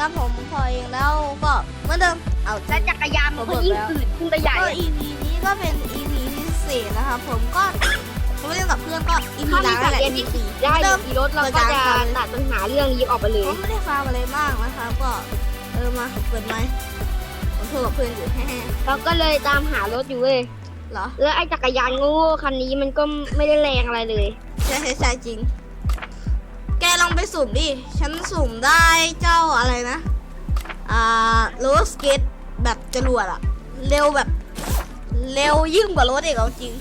ครับผมพอเองแล้วก็เหมือนเดิมเอาและจักรยานมันก็ยิ่งอืดขึ้นไปใหญ่ก็ EP นี้ก็เป็น EP พิเศษนะครับ ผมก็ไม่ได้กับเพื่อนก็ EP ถ้าหลัมีงจันั่นกแหรละยาน EP ดีได้มีรถเราก็จะตัดปัญหาเรื่องนี้ออกไปเลยผมไม่ได้ฟาร์มอะไรมากนะครับ ก็เออมาเปิดไหมผมโทรกับเพื่อนอยู่แฮ่เราก็เลยตามหารถอยู่เว้ย ๆเหรอแล้วไอ้จักรยานโง่ๆคันนี้มันก็ไม่ได้แรงอะไรเลย ใช่ใช่ใช่จริงแกลอง ไปสุ่มดิ ฉันสุ่มได้เจ้าอะไรนะ อ่าโรสเกตแบบจรวดอะเร็วแบบ เร็วยิ่งกว่ารถเอกเอาจริง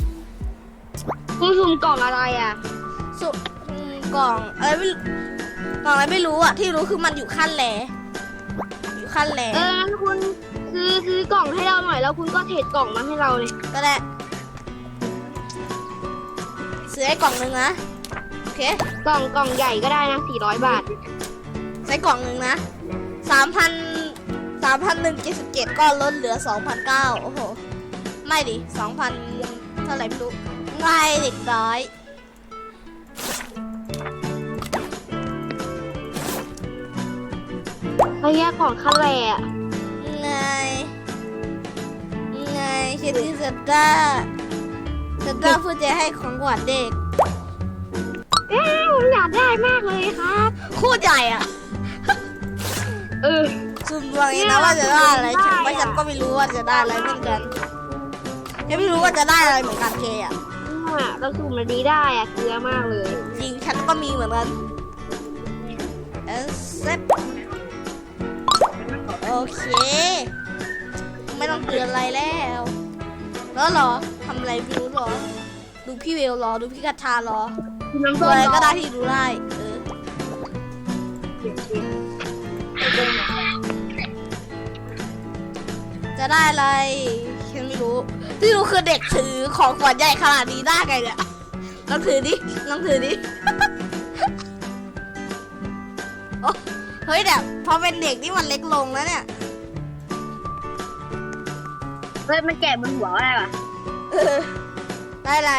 คุณซุ่มกล่องอะไรอะสุ่มอืมกล่องอะไรไม่รู้กล่องอะไรไม่รู้อะที่รู้คือมันอยู่ขั้นแรอยู่ขั้นแรเอองั้นคุณซื้อซื้อกล่องให้เราหน่อยแล้วคุณก็เทรดกล่องมาให้เราเลยก็ได้ซื้อให้กล่องหนึ่งนะโอ เคกล่องกล่องใหญ่ก็ได้นะ400 บาทใช้กล่องหนึ่งนะสามพันสามพันหนึ่งเจ็ดสิบเจ็ดก็ลดเหลือสองพันเก้าโอ้โห ไม่ดิสองพันเท่าไหร่ไม่รู้ง่ายเด็กน้อยไอ้แยกของคันแรอะง่ายง่ายคิดที่สตาร์สตาร์พูดจะให้ของขวัญเด็ก เอ้ยผมอยากได้มากเลยครับ โคตรใหญ่อะ เออซุ่มดวงเองนะว่าจะได้อะไรได้ฉันอะว่าฉันก็ไม่รู้ว่าจะได้อะไรเหมือนกันยังไม่รู้ว่าจะได้อะไรเหมือนกันเคอะเนี่ยเราสุ่มมันดีได้อะเกลือมากเลย จริงฉันก็มีเหมือนกันเอสเซฟโอเค ไม่ต้องเตือนอะไรแล้ว แล้วเหรอทำอะไรไม่รู้เหรอ ดูพี่เวลเหรอ ดูพี่กัตทาเหรอ คุณน้ำตัส้วมอะไรก็ได้เนาะที่ดูได้เออจะได้อะไรฉันไม่รู้ที่รู้คือเด็กถือของขวัญใหญ่ขนาดนี้ได้ไงเนี่ยลองถือดิลองถือดิโอ้เฮ้ยแต่พอเป็นเด็กนี่มันเล็กลงแล้วเนี่ย เฮ้ยมันแกะบนหัวอะไรวะเออได้อะไร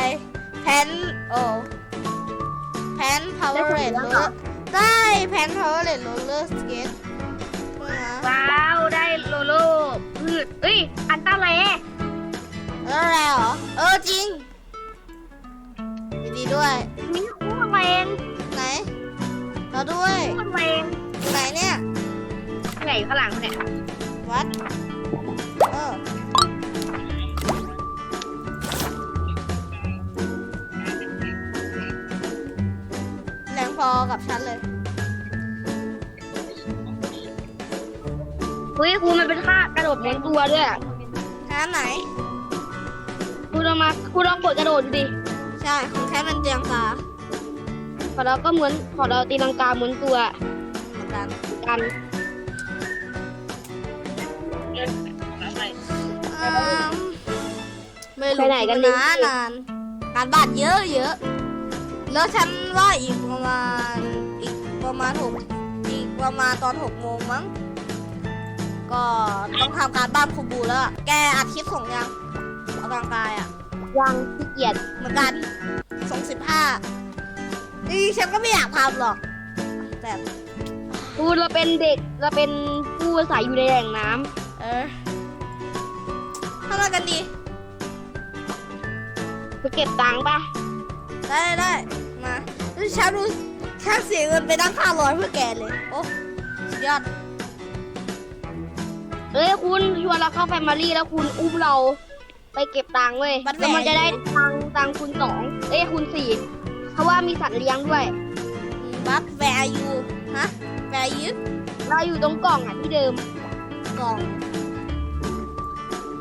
แพนโอ้ แพนพาวเวอร์เรดโรลได้แพนพาวเวอร์เรดโรลเลอร์สเกตว้าวได้โลโล่พืชเอ้ยอันตาแลแล้วอะไรเหรอ เออจริงยินดีด้วย มีคู่แรงไหนเราด้วยคู่แรงอยู่ไหนเนี่ยใหญ่ข้างหลังเนี่ยวัดเออ แรงพอกับฉันเลย เฮ้ยครูมันเป็นค่ากระโดดบนตัวด้วยอะหาไหน ครูลองมาครูลองกดกระโดดดูดิใช่ ของแท้มันเตียงกาพอเราก็เหมือนพอเราตีลังกาเหมือนตัวเหมือนกันกันเลยลไปงไหนคลิปกันมาดี นานานการบ้านเยอะเยอะ แล้วฉันว่าอีกประ มาณอีกประมาณหกอีกประมาณตอนหกโมงมั้งก็ต้องทำการบ้านครูบูแล้วอะแกอัดคลิปส่งยังออกกำลังกายอะ ยังขี้เกียจเหมือนกันส่งสิบห้านี่ฉันก็ไม่อยากทำหรอก แต่พูดเราเป็นเด็กเราเป็นผู้อาศัยอยู่ในแหล่งน้เออทำอะไรกันดีำไปเก็บตังค์ปะได้ได้ได้มาแล้ว ฉันรู้ฉันเสียเงินไปตั้งค่าร้อยเพื่อแกเลย โอ้สุดยอดเอ้ยคุณชวนเราเข้าแฟมิลี่แล้วคุณอุ้มเรา ไปเก็บตังค์เว้ยแล้วมันจะได้ตังค์ตังค์คูณสองเอ้ยคูณสี่เพราะว่ามีสัตว์เลี้ยงด้วย บัตแวร์ยูฮะแวร์ยูเราอยู่ตรงกล่องอะที่เดิม กล่อง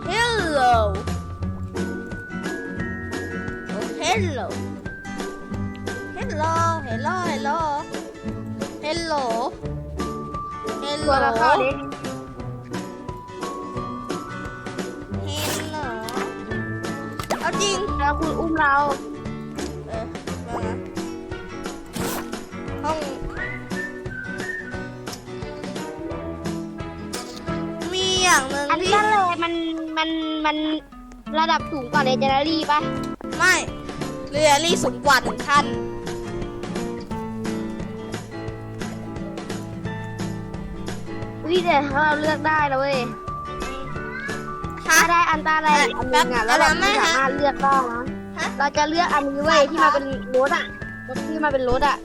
Hello โอ้ Hello Hello Hello Hello Hello ชวนเราเข้า Hello ดิ Hello เอาจริงแล้วคุณอุ้มเรา เออมานะห้องมีอย่างหนึ่งอันที่นั้นเลยมันมันมันระดับสูงกว่าในเจเนอรี่ปะไม่เรือรี่สูงกว่าหนึ่งขั้น พี่แต่ถ้าเราเลือกได้นะเว้ยฮะถ้าได้อันตาอะไรอันหนึงอะแล้วเราไม่สามารถเลือกได้นะฮะเราจะเลือกอันนี้เว้ยที่มาเป็นรถอะรถที่มาเป็นรถอะ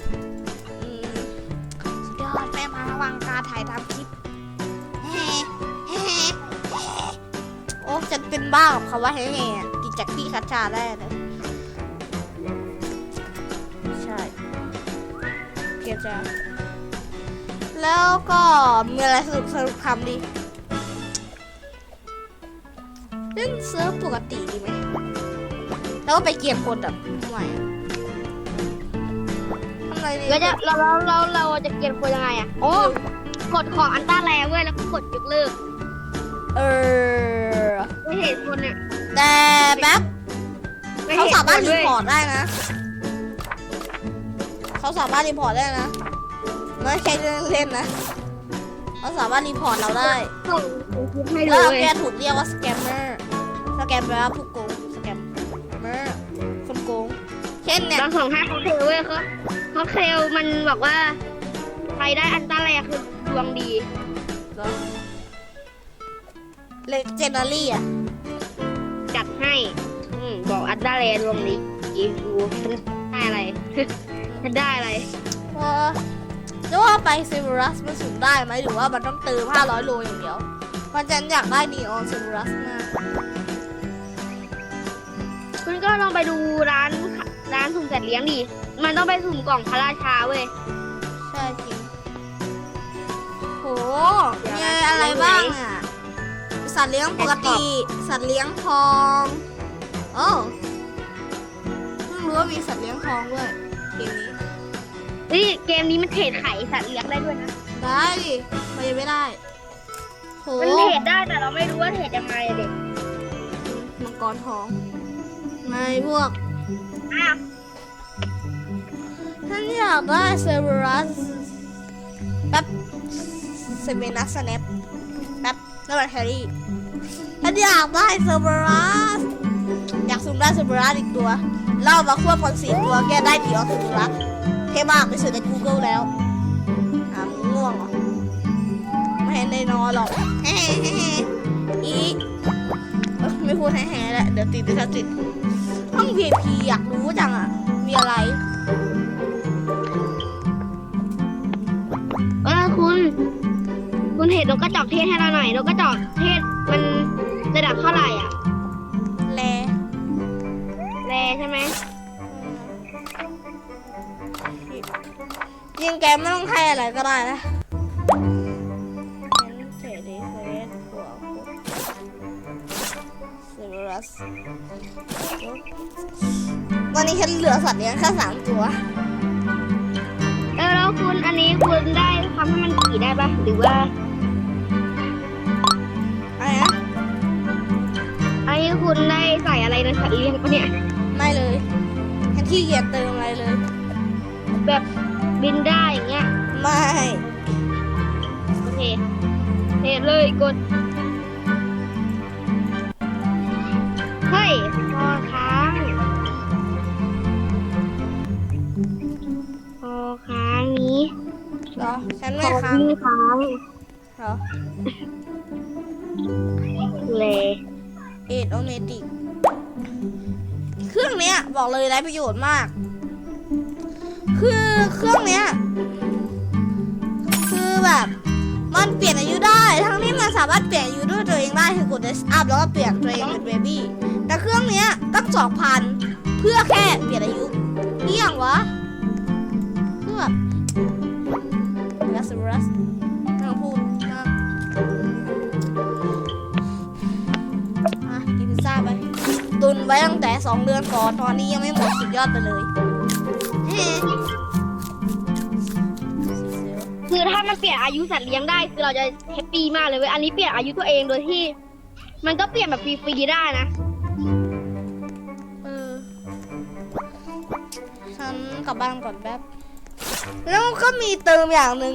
อืมสุดยอดแม่มาระวังการถ่ายทำคลิปแฮ่แฮ่แฮ่โอ้ฉันเป็นบ้ากับคำว่าแฮ่แฮ่อะติดจากพี่คัชชาได้เลยใช่เพียงจะ แล้วก็มีอะไรสนุกสนุกทำดีเล่นเซิร์ฟปกติดีไหมแล้วก็ไปเกียร์คนแบบใหม่อะทำอะไรดีเราจะเราเราเราเราจะเกณฑ์คนยังไงอะโอ้กดของอันต้าแรงเว้ยแล้วก็กดยกเลิกเออไม่เห็นคนเนี่ยแต่แป๊บไม่เขาห็นสามารถคนรีด้วยพอร์ตได้นะ เขาสามารถรีพอร์ตได้นะ ไม่ใช่เล่นเล่นๆนะเขาสามารถรีพอร์ตเราได้ส่งคลิปให้แล้วเลเรายแกถูกเรียกว่าสแกมเมอร์สแกมแปลว่าผู้โกงสแกมเมอร์คนโกง เช่นเนี่ยเราส่งให้เขาเทลเว้ยเขาเขาเทลมันบอกว่าใครได้อันต้าแรงคือดวงดี เลเจนดารี่อะ จัดให้ อืมบอกอันต้าแรงดวงดีอีกูได้อะไรฉันได้อะไร เออ จะว่าไปเซเวรัสมันสูงได้ไหมหรือว่ามันต้องเติม500 โลอย่างเดียวมันจะอยากได้นีออนเซเวรัสมากคุณก็ลองไปดูร้านร้านสุ่มสัตว์เลี้ยงดิ มันต้องไปสุ่มกล่องพระราชาเว้ย ใช่จริง โหมีอะไรบ้างอะ สัตว์เลี้ยงปกติ สัตว์เลี้ยงทอง โอ้เพิ่งรู้ว่ามีสัตว์เลี้ยงทองด้วยเกมนี้ เฮ้ยเกมนี้มันเทรดไข่สัตว์เลี้ยงได้ด้วยนะ ได้ดิทำไมยังไม่ได้โหมันเทรดได้แต่เราไม่รู้ว่าเทรดยังไงอะเด็กมังกรทองไงพวกอ้าวฉันอยากได้เซเวรัสแป๊บเซเวนัสสแนปแป๊บนั่นมันแฮร์รี่ฉันอยากได้เซเวรัสอยากซูมได้เซเวรัสอีกตัวเล่ามาควบกันสี่ตัวแกได้ดีออสเซเวรัส เท่มากไปเสิร์ชใน Google แล้วอ่ามึงง่วงเหรอไม่เห็นได้นอนหรอกแฮ่ๆอีเอ้ยไม่พูดแฮ่ๆแหละเดี๋ยวติดเดี๋ยวจะติดห้อง VIP อยากรู้จังอะ มีอะไรเออคุณ คุณเห็นนกกระจอกเทศให้เราหน่อยนกกระจอกเทศมันระดับเท่าไหร่อะแลแรใช่ไหม ยิงแกไม่ต้องให้อะไรก็ได้นะเห็นเฉยดีเฟสหัวเซเวรัสตอนนี้ฉันเหลือสัตว์เลี้ยงแค่สามตัวเออแล้วคุณอันนี้คุณได้ทำให้มันขี่ได้ปะหรือว่าอะไรนะอันนี้คุณได้ใส่อะไรในสัตว์เลี้ยงปะเนี่ย ไม่เลยฉันขี้เกียจเติมอะไรเลย แบบ บินได้อย่างเงี้ยไม่ โอเคเทเลยกดเฮ้ยพอค้างพอค้างนี้เหรอ ฉันพไม่อค้างนี้ค้างเหรอเลยเอ็ดโอเมติก เครื่องเนี้ยบอกเลยไรประโยชน์มาก คือเครื่องเนี้ย คือแบบ มันเปลี่ยนอายุได้ ทั้งที่มันสามารถเปลี่ยนอายุด้วยตัวเองได้คือกด d ดสอัพแล้วก็เปลี่ยนตัวเองเป็นเบบี้ แต่เครื่องเนี้ยตั้งสองพันเพื่อแค่เปลี่ยนอายุนี่อย่างวะคือแบบรัสรัสนั่งพูดนั่งอะกินพิซซ่าไป ตุนไว้ตั้งแต่สองเดือนก่อน ตอนนี้ยังไม่หมดสุดยอดไปเลย คือถ้ามันเปลี่ยนอายุสัตว์เลี้ยงได้คือเราจะแฮปปี้มากเลยเว้ยอันนี้เปลี่ยนอายุตัวเองโดยที่ มันก็เปลี่ยนแบบฟรีๆได้นะเออฉันกลับบ้านก่อนแป๊บแล้วก็มีเติมอย่างหนึ่ง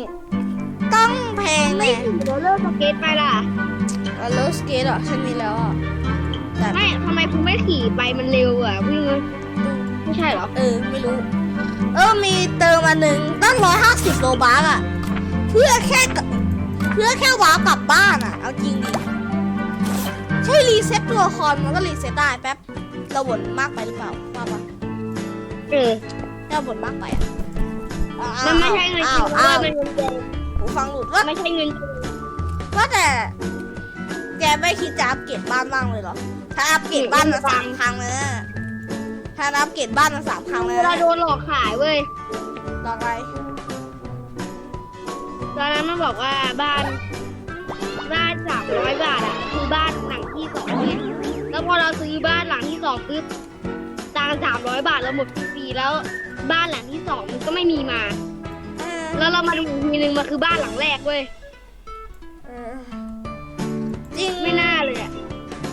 ต้องแพงไม่แน่ถึงโรลเลอร์สเก็ตไปล่ะเออโรสเกตเหรอฉันมีแล้วอะแต่ไม่ทำไมคุณไม่ขี่ไปมันเร็วอะวิ่งไม่ใช่เหรอ เออไม่รู้ เออมีเติมอันหนึ่งตั้งร้อยห้าสิบโลบาร์อะเพื่อแค่กเพื่อแค่ว้าวกลับบ้านอะเอาจริงดิใช่รีเซ็ตตัวละครมันก็รีเซ็ตได้แป๊บเราบ่นมากไปหรือเปล่าว่าปะเออเราบ่นมากไปอะอ้าวมันไม่ใช่เงินจริงอ้าวเว้ยมันเงินจริงหูฟังหลุดว่าไม่ใช่เงินจริงว่าแต่แกไม่คิดจะอัปเกรดบ้านบ้างเลยเหรอ ถ้าอัปเกรดบ้านมาสามครั้งเลยนะ ถ้าอัปเกรดบ้านมาสามครั้งเลยเรานะโดนหลอกขายเว้ยลองไปตอนนั้นมันบอกว่าบ้านบ้านสามร้อยบาทอะ คือบ้านหลังที่สองเนี่ยแล้วพอเราซื้อบ้านหลังที่สองปุ๊บตังสามร้อยบาทเราหมดฟรีๆแล้ว บ้านหลังที่สองมันก็ไม่มีมา เออแล้วเรามาดูอีกทีนึงมันคือบ้านหลังแรกเว้ยเออจริงไม่น่าเลยอะ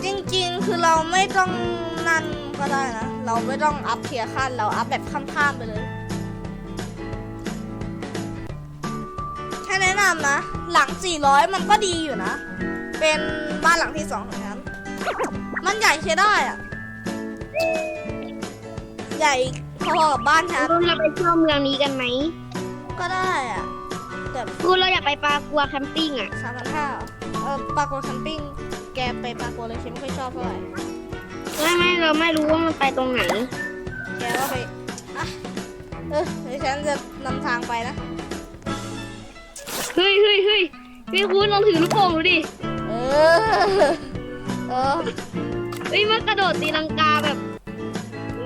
จริง ๆ คือเราไม่ต้องนั่นก็ได้นะ เราไม่ต้องอัพเทียร์ขั้นเราอัพแบบข้ามๆไปเลยแค่แนะนำนะ หลัง 400 มันก็ดีอยู่นะ เป็นบ้านหลังที่สองของฉันมันใหญ่ใช้ได้อะใหญ่พอๆกับบ้านฉันคุณเราไปเที่ยวเมืองนี้กันไหม ก็ได้อะแต่คุณเราอยากไปปากัวแคมปิ้งอะสามพันห้าเออปลาโกแคมปิ้งแกไปปลาโกเลยฉันไม่ค่อยชอบเท่าไหร่ ไม่ไม่เราไม่รู้ว่ามันไปตรงไหน แกก็ไปอะเออเดี๋ยวฉันจะนำทางไปนะ เฮ้ยเฮ้ยเฮ้ยพี่คุณลองถือลูกโป่งดูดิ เออ เออ เฮ้ยมันกระโดดตีลังกาแบบ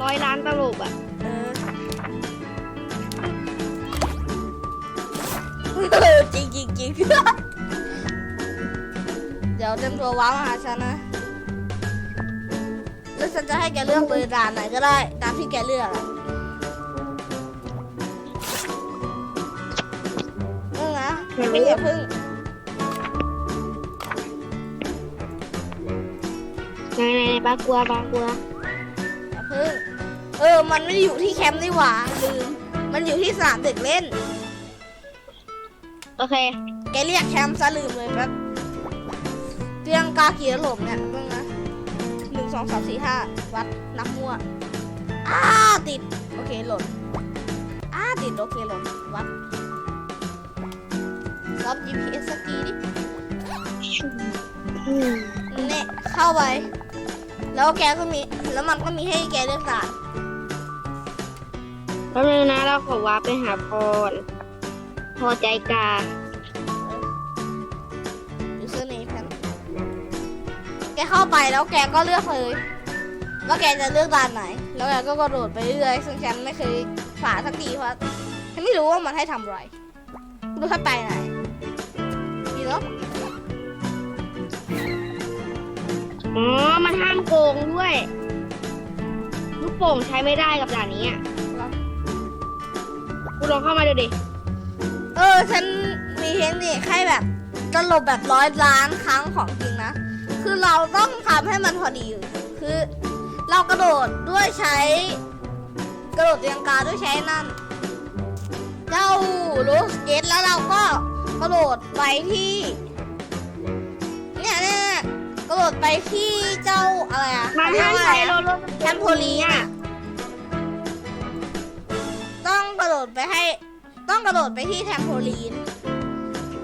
ร้อยล้านตลบอะ เออจริงจริงจริง เดี๋ยวเต็มตัวว้าวมาหาฉันนะ แล้วฉันจะให้แกเลือกเลยด่านไหนก็ได้ตามที่แกเลือกอะเออนะไม่อย่าพึ่งไหนไหนไหนปลากัวปลากัวอย่าพึ่งเออ มันไม่ได้อยู่ที่แคมป์นี่หว่าลืมมันอยู่ที่สนามเด็กเล่น โอเค แกเรียกแคมป์ซะลืมเลยแป๊บเตียงกาเกียร์หลมเนี่ยเพิ่งนะหนึ่ง สองสามสี่ห้าวัดนับมั่วอ้าติด โอเคหล่นอ้าติด โอเคหล่นวัดรับ GPS สักทีดิเนี่ยเข้าไป แล้วแกก็มี แล้วมันก็มีให้แกเลือกด่านแล้วเลยนะเราขอวาร์ปไปหาพร พอใจกา กเข้าไปแล้วแกก็เลือกเลยว่าแกจะเลือกด่านไหน แล้วแกก็กระโดดไปเรื่อยซึ่งฉันไม่เคยผ่านสักทีเพราะฉันไม่รู้ว่ามันให้ทำอะไรไม่รู้ถ้าไปไหนดีแล้วอ๋อ มันห้ามโกงด้วย ลูกโป่งใช้ไม่ได้กับด่านนี้อะคุณลองเข้ามาดูดิ เออ ฉันมีเทคนิคให้แบบตลบแบบร้อยล้านครั้งของจริงนะ คือเราต้องทำให้มันพอดีคคือเรากระโดดด้วยใช้ กระโดดเตียงกาด้วยใช้นั่น เจ้าลูสเกตแล้วเราก็กระโดดไปที่เนี่ยเนี่ยเนี่ยกระโดดไปที่เจ้าอะไรอะมันเรียห้ากมว่าใช้อะไรโรอะลเลอร์แทมโพลีนอะต้องกระโดดไปให้ ต้องกระโดดไปที่แทมโพลีน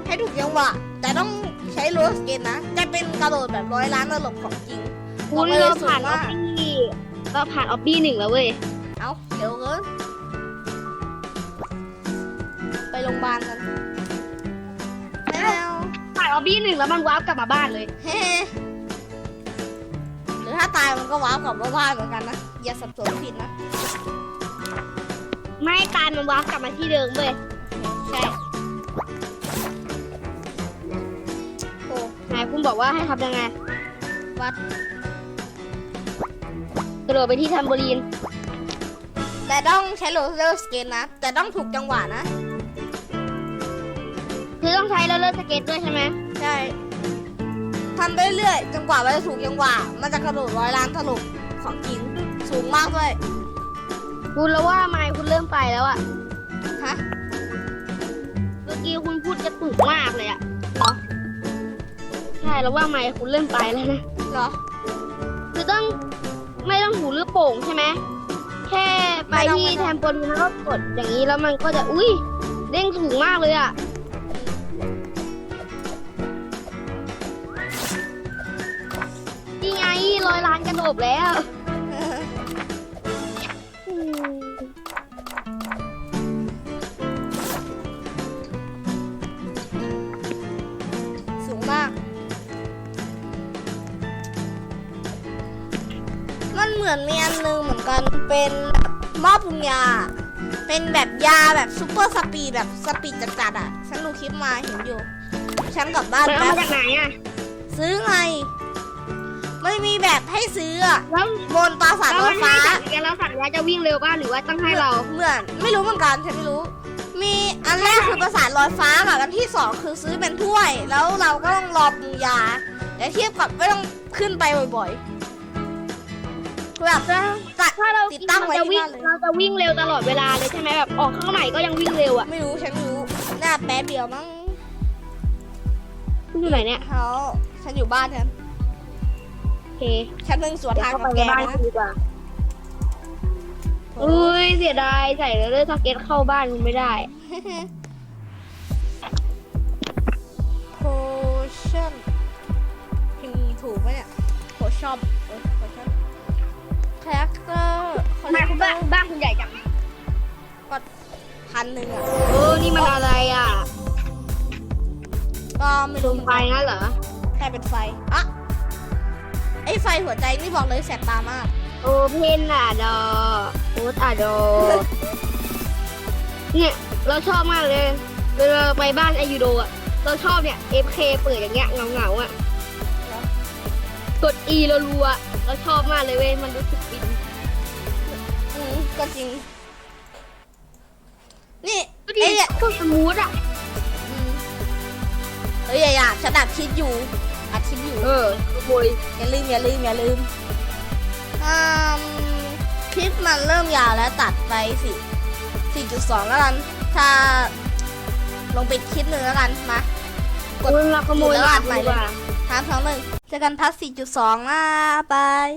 ให้ถูกจังหวะแต่ต้อง ใช้ลูสเกตนะ จะเป็นกระโดดแบบร้อยล้านตลบของจริงคุณเราผ่านออฟบี้เราผ่านออฟบี้หนึ่งแล้วเว้ย เอาเดี๋ยวเกินไปโรงพยาบาลกันแล้วผ่านออฟบี้หนึ่งแล้วมันวาร์ปกลับมาบ้านเลย เฮ้หรือถ้าตายมันก็ว้าวกลับมาบ้านเหมือนกันนะ อย่าสับสนผิดนะ ไม่ตายมันวาร์ปกลับมาที่เดิมเว้ย ใช่ คุณบอกว่าให้ทำยังไง วัดกระโดดไปที่แทมโบลีน แต่ต้องใช้โรลเลอร์สเกตนะ แต่ต้องถูกจังหวะนะ คือต้องใช้โรลเลอร์สเก็ตด้วยใช่ไหมใช่ทำไปเรื่อยๆจนกว่ามันจะถูกจังหวะ มันจะกระโดดร้อยล้านถล่มของจริงสูงมากด้วย คุณแล้วว่าไม่คุณเริ่มไปแล้วอะฮะ เมื่อกี้คุณพูดกระตุกมากเลยอะเหรอใช่แล้วว่าไม่คุณเริ่มไปแล้วนะเหรอ คือต้องไม่ต้องหูหรือโป่งใช่ไหมแค่ไปไม่ต้องที่ไม่แทต้องมโบลีนแล้วก็กดอย่างนี้แล้วมันก็จะอุ้ยเด้งสูงมากเลยอะนี่ไงร้อยล้านกระโดดแล้ว มันเหมือนมีอันนึงเหมือนกันเป็นหม้อปรุงยา เป็นแบบยาแบบซูเปอร์สปีดแบบสปีดจัดๆอะ ฉันดูคลิปมาเห็นอยู่ ฉันกลับบ้านมันเอาแป๊บมาจากไหนอะซื้อไง ไม่มีแบบให้ซื้ออะแล้วบนปราสาทแล้วรมัถนฟ้าให้สัตว์เลี้ยงแล้วสัตว์เลี้ยงจะวิ่งเร็วป่ะหรือว่าต้องให้เรา เหมือนไม่รู้เหมือนกันฉันไม่รู้ มีอันแรกคือประสาทลอยฟ้ากับอันที่สองคือซื้อเป็นถ้วย แล้วเราก็ต้องรอปรุงยาแต่เทียบกับไม่ต้องขึ้นไปบ่อยๆคือ แบบตัดถ้าเราติดตั้งไว้เราจะที่วิ่งบ้านเลย เราจะวิ่งเร็วตลอดเวลาเลยใช่ไหมแบบออกข้างไหนก็ยังวิ่งเร็วอะไม่รู้ฉันไม่รู้น่าแป๊บเดียวมั้งคุณอยู่ไหนเนี่ยเขาฉันอยู่บ้านฉันโอเคฉันเพิ่งสวนเดี๋ยวทางเข้ากับไปแกในบ้านนะคุณดีกว่าอุ้ยเสียดายใส่เลือดสเก็ตเข้าบ้านคุณไม่ได้ โพชั่นพิมพ์ถูกไหมเนี่ยโพชั่นเออโพชั่น คาแรคเตอร์คาแรบ้านคคุณเตอบ้านร์บ้านคุณใหญ่จังพันหนึ่งอะ เออนี่มันอะไรอะก็ไม่ดรู้วงไฟงั้นเหรอแค่เป็นไฟอะไอไฟหัวใจนี่บอกเลยแสบตามาก โอเพนอะดอโอตอะดอเนี่ยเราชอบมากเลยเวลาไปบ้านไอยูโดอะเราชอบเนี่ย FK เปิดอย่างเงี้ยเงาเงาๆอะกด E รัวๆอะ เราชอบมากเลยเว้ย มันรู้สึกฟินอืมก็จริง นี่ก็ดีไอ้เนี่ยก็สมูทอะ อืมเฮ้ยอย่าอย่าฉันอัดคลิปอยู่อัดคลิปอยู่ เออโวยอย่าลืมอย่าลืมอย่าลืมอืมคลิปมันเริ่มยาวแล้วตัดไปสิสี่จุดสองแล้วกัน ถ้าลงไปคลิปหนึ่งแล้วกัน มา กดคุณเราขโมยแล้วลาอัดดใหใหม่ม่เลยว่า สามสองหนึ่งเจอกันพัทสี่จุดสองนะบาย